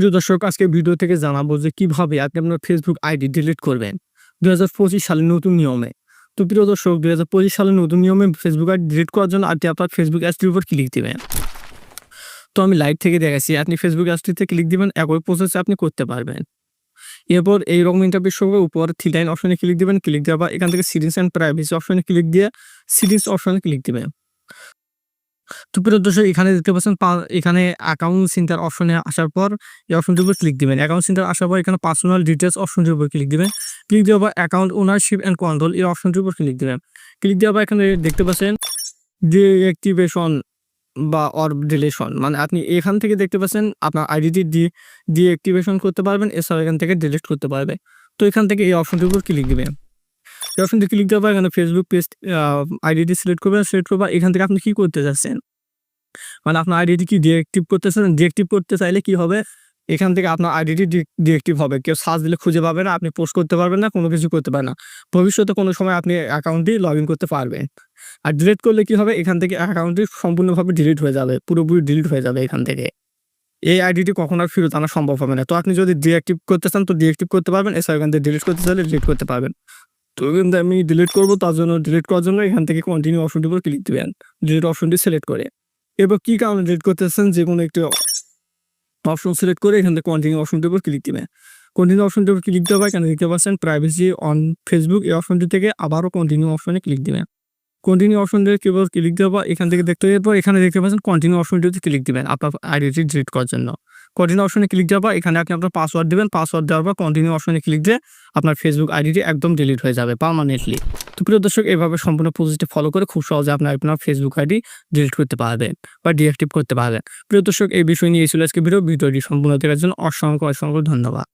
প্রিয় দর্শক আজকে ভিডিও থেকে জানাব যে কীভাবে আপনি আপনার ফেসবুক আইডি ডিলিট করবেন দু হাজার পঁচিশ সালের নতুন নিয়মে। তো প্রিয় দর্শক দু হাজার পঁচিশ সালের নতুন নিয়মে ফেসবুক আইডি ডিলিট করার জন্য আপনি আপনার ফেসবুক অ্যাপটির উপর ক্লিক দেবেন। তো আমি লাইভ থেকে দেখাচ্ছি, আপনি ফেসবুক অ্যাপটিতে ক্লিক দিবেন, একই প্রসেসে আপনি করতে পারবেন। এরপর এইরকম ইন্টারভিউ সঙ্গে উপর থ্রি লাইন অপশনে ক্লিক দেবেন ক্লিক দেওয়া এখান থেকে সিরিজ অ্যান্ড প্রাইভেসি অপশনে ক্লিক দিয়ে সিরিজ অপশনে ক্লিক দিবেন। তো দর্শক, এখানে দেখতে পাচ্ছেন এখানে অ্যাকাউন্ট সেন্টার অপশনে আসার পর এই অপশনটির উপর ক্লিক দিবেন। অ্যাকাউন্ট সেন্টার আসার পর এখানে পার্সোনাল ডিটেলস অপশনটির উপর ক্লিক দিবেন। ক্লিক দেওয়া বা অ্যাকাউন্ট ওনারশিপ অ্যান্ড কন্ট্রোল এই অপশনটির উপর ক্লিক দিবেন। ক্লিক দেওয়া বা এখানে দেখতে পাচ্ছেন ডিঅ্যাক্টিভেশন বা অর ডিলেশন মানে আপনি এখান থেকে দেখতে পাচ্ছেন আপনার আইডিটি ডি ডিঅ্যাক্টিভেশন করতে পারবেন, এছাড়া এখান থেকে ডিলিট করতে পারবে। তো এখান থেকে এই অপশনটির উপর ক্লিক দিবেন। এই অপশনটি ক্লিক দেওয়া বা এখানে ফেসবুক পেজ আইডিটি সিলেক্ট করবেন। সিলেক্ট করবা এখান থেকে আপনি কি করতে চাচ্ছেন মানে আপনার আইডিটি কি ডিএক্টিভ করতেছেন ডিএক্টিভ করতে চাইলে কি হবে? এখান থেকে আপনার আইডিটি ডিএক্টিভ হবে। কেউ সার্চ দিলে খুঁজে পাবে না, আপনি পোস্ট করতে পারবেন না, কোনো কিছু করতে পারেন না। ভবিষ্যতে কোনো সময় আপনি অ্যাকাউন্টটি লগ ইন করতে পারবেন। আর ডিলিট করলে কি হবে? এখান থেকে অ্যাকাউন্টটি সম্পূর্ণভাবে ডিলিট হয়ে যাবে, পুরোপুরি ডিলিট হয়ে যাবে এখান থেকে। এই আইডিটি কখনো আর ফেরত আনা সম্ভব হবে না। তো আপনি যদি ডিঅ্যাক্টিভ করতে চান তো ডিঅ্যাক্টিভ করতে পারবেন। এছাড়া এখান থেকে ডিলিট করতে চাইলে ডিলিট করতে পারবেন। তো কিন্তু আমি ডিলিট করব, তার জন্য ডিলিট করার জন্য এখান থেকে কন্টিনিউ অপশনটির উপর ক্লিক দেবেন। ডিলিট অপশনটি সিলেক্ট করে। এবার কি কারণে ডিলিট করতেছেন? যে কোনো একটি অপশন সিলেক্ট করে এখান থেকে কন্টিনিউ অপশনটির উপর ক্লিক দিবেন। কন্টিনিউ অপশনটির উপর ক্লিক দেওয়া কেন দেখতে পাচ্ছেন প্রাইভেসি অন ফেসবুক এই অপশনটি থেকে আবারও কন্টিনিউ অপশনে ক্লিক দিবেন। কন্টিনিউ অপশন দিয়ে কেবল ক্লিক দেওয়া এখান থেকে দেখতে এরপর এখানে দেখতে পাচ্ছেন কন্টিনিউ অপশনটিতে ক্লিক দিবেন আপনার আইডিটি ডিলিট করার জন্য। কন্টিনিউ অপশনে ক্লিক দেওয়ার এখানে আপনি আপনার পাসওয়ার্ড দেবেন পাসওয়ার্ড দেওয়ার পর কন্টিনিউ অপশনে ক্লিক দিয়ে আপনার ফেসবুক আইডিটি একদম ডিলিট হয়ে যাবে পার্মানেন্টলি তো প্রিয় দর্শক, এভাবে সম্পূর্ণ প্রসেসটি ফলো করে খুব সহজে আপনার আপনার ফেসবুক আইডি ডিলিট করতে পারবেন বা ডিঅ্যাক্টিভ করতে পারবেন। প্রিয় দর্শক, এই বিষয় নিয়ে ছিল আজকে ভিডিও। ভিডিওটি সম্পূর্ণ দেখার জন্য অসংখ্য অসংখ্য ধন্যবাদ।